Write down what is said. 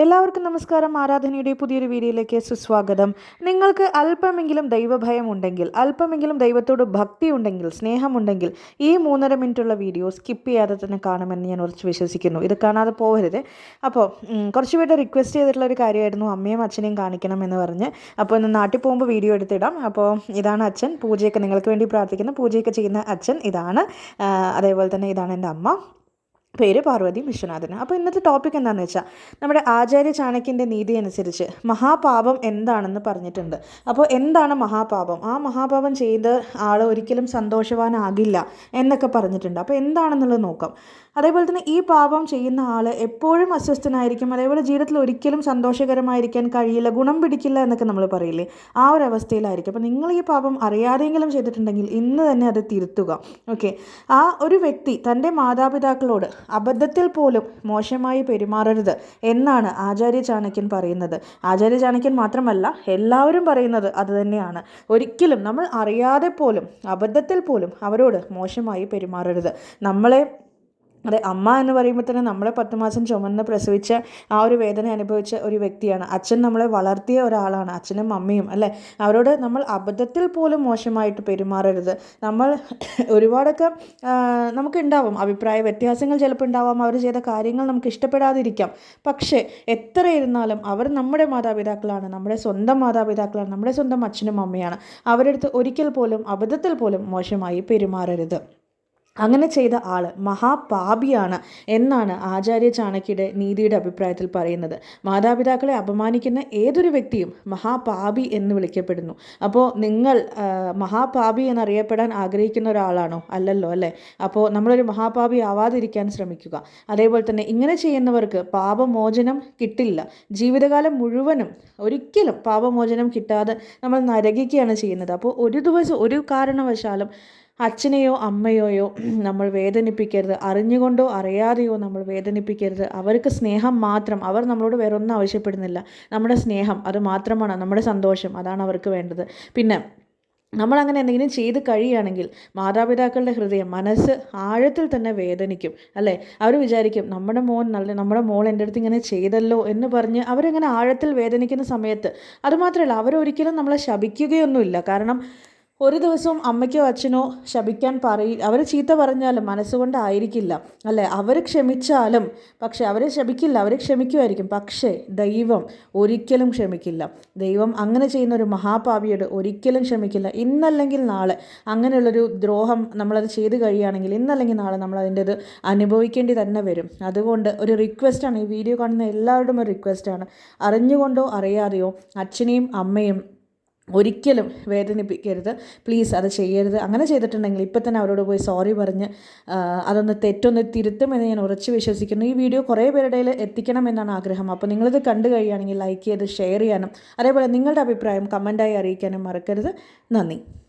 എല്ലാവർക്കും നമസ്കാരം. ആരാധനയുടെ പുതിയൊരു വീഡിയോയിലേക്ക് സുസ്വാഗതം. നിങ്ങൾക്ക് അല്പമെങ്കിലും ദൈവഭയം ഉണ്ടെങ്കിൽ അല്പമെങ്കിലും ദൈവത്തോട് ഭക്തി ഉണ്ടെങ്കിൽ സ്നേഹമുണ്ടെങ്കിൽ ഈ മൂന്നര മിനിറ്റുള്ള വീഡിയോ സ്കിപ്പ് ചെയ്യാതെ തന്നെ കാണുമെന്ന് ഞാൻ ഉറച്ച് വിശ്വസിക്കുന്നു. ഇത് കാണാതെ പോകരുത് അപ്പോൾ കുറച്ച് പേരുടെ റിക്വസ്റ്റ് ചെയ്തിട്ടുള്ള ഒരു കാര്യമായിരുന്നു. അമ്മയും അച്ഛനെയും കാണിക്കണം എന്ന് പറഞ്ഞ് അപ്പോൾ ഇന്ന് നാട്ടിൽ പോകുമ്പോൾ വീഡിയോ എടുത്തിടാം. അപ്പോൾ ഇതാണ് അച്ഛൻ. പൂജയൊക്കെ നിങ്ങൾക്ക് വേണ്ടി പ്രാർത്ഥിക്കുന്ന. പൂജയൊക്കെ ചെയ്യുന്ന അച്ഛൻ ഇതാണ്. അതേപോലെ തന്നെ ഇതാണ് എന്റെ അമ്മ. പേര് പാർവതി വിശ്വനാഥന് അപ്പോൾ ഇന്നത്തെ ടോപ്പിക് എന്താണെന്ന് വെച്ചാൽ നമ്മുടെ ആചാര്യ ചാണക്യന്റെ നീതി അനുസരിച്ച് മഹാപാപം എന്താണെന്ന് പറഞ്ഞിട്ടുണ്ട്. അപ്പോൾ എന്താണ് മഹാപാപം? ആ മഹാപാപം ചെയ്ത് ആൾ ഒരിക്കലും സന്തോഷവാനാകില്ല എന്നൊക്കെ പറഞ്ഞിട്ടുണ്ട്. അപ്പോൾ എന്താണെന്നുള്ളത് നോക്കാം. അതേപോലെ തന്നെ ഈ പാപം ചെയ്യുന്ന ആൾ എപ്പോഴും അസ്വസ്ഥനായിരിക്കും. അതേപോലെ ജീവിതത്തിൽ ഒരിക്കലും സന്തോഷകരമായിരിക്കാൻ കഴിയില്ല ഗുണം പിടിക്കില്ല എന്നൊക്കെ നമ്മൾ പറയില്ലേ? ആ ഒരു അവസ്ഥയിലായിരിക്കും. അപ്പോൾ നിങ്ങൾ ഈ പാപം അറിയാതെങ്കിലും ചെയ്തിട്ടുണ്ടെങ്കിൽ ഇന്ന് തന്നെ അത് തിരുത്തുക. ഓക്കെ. ആ ഒരു വ്യക്തി തന്റെ മാതാപിതാക്കളോട് അബദ്ധത്തിൽ പോലും മോശമായി പെരുമാറരുത് എന്നാണ് ആചാര്യ ചാണക്യൻ പറയുന്നത്. ആചാര്യ ചാണക്യൻ മാത്രമല്ല എല്ലാവരും പറയുന്നത് അത് തന്നെയാണ്. ഒരിക്കലും നമ്മൾ അറിയാതെ പോലും അബദ്ധത്തിൽ പോലും അവരോട് മോശമായി പെരുമാറരുത്. നമ്മളെ അതെ അമ്മ എന്ന് പറയുമ്പോൾ തന്നെ നമ്മളെ പത്ത് മാസം ചുമന്ന് പ്രസവിച്ച ആ ഒരു വേദന അനുഭവിച്ച ഒരു വ്യക്തിയാണ്. അച്ഛൻ നമ്മളെ വളർത്തിയ ഒരാളാണ് അച്ഛനും അമ്മയും അല്ലേ? അവരോട് നമ്മൾ അബദ്ധത്തിൽ പോലും മോശമായിട്ട് പെരുമാറരുത്. നമ്മൾ ഒരുപാടൊക്കെ നമുക്കുണ്ടാവും അഭിപ്രായ വ്യത്യാസങ്ങൾ ചിലപ്പോൾ ഉണ്ടാവാം അവർ ചെയ്ത കാര്യങ്ങൾ നമുക്ക് ഇഷ്ടപ്പെടാതിരിക്കാം. പക്ഷേ എത്ര ഇരുന്നാലും അവർ നമ്മുടെ മാതാപിതാക്കളാണ് നമ്മുടെ സ്വന്തം മാതാപിതാക്കളാണ് നമ്മുടെ സ്വന്തം അച്ഛനും അമ്മയാണ്. അവരെടുത്ത് ഒരിക്കൽ പോലും അബദ്ധത്തിൽ പോലും മോശമായി പെരുമാറരുത്. അങ്ങനെ ചെയ്ത ആൾ മഹാപാപിയാണ് എന്നാണ് ആചാര്യ ചാണക്യയുടെ നീതിയുടെ അഭിപ്രായത്തിൽ പറയുന്നത്. മാതാപിതാക്കളെ അപമാനിക്കുന്ന ഏതൊരു വ്യക്തിയും മഹാപാപി എന്ന് വിളിക്കപ്പെടുന്നു. അപ്പോൾ നിങ്ങൾ മഹാപാപി എന്നറിയപ്പെടാൻ ആഗ്രഹിക്കുന്ന ഒരാളാണോ? അല്ലല്ലോ അല്ലേ? അപ്പോൾ നമ്മളൊരു മഹാപാപി ആവാതിരിക്കാൻ ശ്രമിക്കുക. അതേപോലെ തന്നെ ഇങ്ങനെ ചെയ്യുന്നവർക്ക് പാപമോചനം കിട്ടില്ല. ജീവിതകാലം മുഴുവനും ഒരിക്കലും പാപമോചനം കിട്ടാതെ നമ്മൾ നരകിക്കുകയാണ് ചെയ്യുന്നത്. അപ്പോൾ ഒരു ദിവസം ഒരു കാരണവശാലും അച്ഛനെയോ അമ്മയോയോ നമ്മൾ വേദനിപ്പിക്കരുത്. അറിഞ്ഞുകൊണ്ടോ അറിയാതെയോ നമ്മൾ വേദനിപ്പിക്കരുത്. അവർക്ക് സ്നേഹം മാത്രം. അവർ നമ്മളോട് വേറെ ഒന്നും ആവശ്യപ്പെടുന്നില്ല. നമ്മുടെ സ്നേഹം അത് മാത്രമാണ്. നമ്മുടെ സന്തോഷം അതാണ് അവർക്ക് വേണ്ടത്. പിന്നെ നമ്മളങ്ങനെ എന്തെങ്കിലും ചെയ്ത് കഴിയുകയാണെങ്കിൽ മാതാപിതാക്കളുടെ ഹൃദയം മനസ്സ് ആഴത്തിൽ തന്നെ വേദനിക്കും അല്ലേ? അവർ വിചാരിക്കും നമ്മുടെ മോൻ നല്ല നമ്മുടെ മോൾ എന്റെ അടുത്ത് ഇങ്ങനെ ചെയ്തല്ലോ എന്ന് പറഞ്ഞ് അവരിങ്ങനെ ആഴത്തിൽ വേദനിക്കുന്ന സമയത്ത് അതുമാത്രമല്ല അവരൊരിക്കലും നമ്മളെ ശപിക്കുകയൊന്നുമില്ല. കാരണം ഒരു ദിവസവും അമ്മയ്ക്കോ അച്ഛനോ ശപിക്കാൻ പറയി അവർ ചീത്ത പറഞ്ഞാലും മനസ്സുകൊണ്ടായിരിക്കില്ല അല്ലേ? അവർ ക്ഷമിച്ചാലും പക്ഷേ അവരെ ശപിക്കില്ല അവർ ക്ഷമിക്കുമായിരിക്കും. പക്ഷേ ദൈവം ഒരിക്കലും ക്ഷമിക്കില്ല. ദൈവം അങ്ങനെ ചെയ്യുന്ന ഒരു മഹാപാപിയോട് ഒരിക്കലും ക്ഷമിക്കില്ല. ഇന്നല്ലെങ്കിൽ നാളെ അങ്ങനെയുള്ളൊരു ദ്രോഹം നമ്മളത് ചെയ്ത് കഴിയുകയാണെങ്കിൽ ഇന്നല്ലെങ്കിൽ നാളെ നമ്മൾ അതിന്റെത് അനുഭവിക്കേണ്ടി തന്നെ വരും. അതുകൊണ്ട് ഒരു റിക്വസ്റ്റാണ് ഈ വീഡിയോ കാണുന്ന എല്ലാവരുടെയും ഒരു റിക്വസ്റ്റാണ്. അറിഞ്ഞുകൊണ്ടോ അറിയാതെയോ അച്ഛനെയും അമ്മയും ഒരിക്കലും വേദനിപ്പിക്കരുത്. പ്ലീസ് അത് ചെയ്യരുത്. അങ്ങനെ ചെയ്തിട്ടുണ്ടെങ്കിൽ ഇപ്പം തന്നെ അവരോട് പോയി സോറി പറഞ്ഞ് അതൊന്ന് തെറ്റൊന്ന് തിരുത്തുമെന്ന് ഞാൻ ഉറച്ചു വിശ്വസിക്കുന്നു. ഈ വീഡിയോ കുറേ പേരുടെ എത്തിക്കണം എന്നാണ് ആഗ്രഹം. അപ്പോൾ നിങ്ങളിത് കണ്ടു കഴിയുകയാണെങ്കിൽ ലൈക്ക് ചെയ്ത് ഷെയർ ചെയ്യാനും അതേപോലെ നിങ്ങളുടെ അഭിപ്രായം കമന്റായി അറിയിക്കാനും മറക്കരുത്. നന്ദി.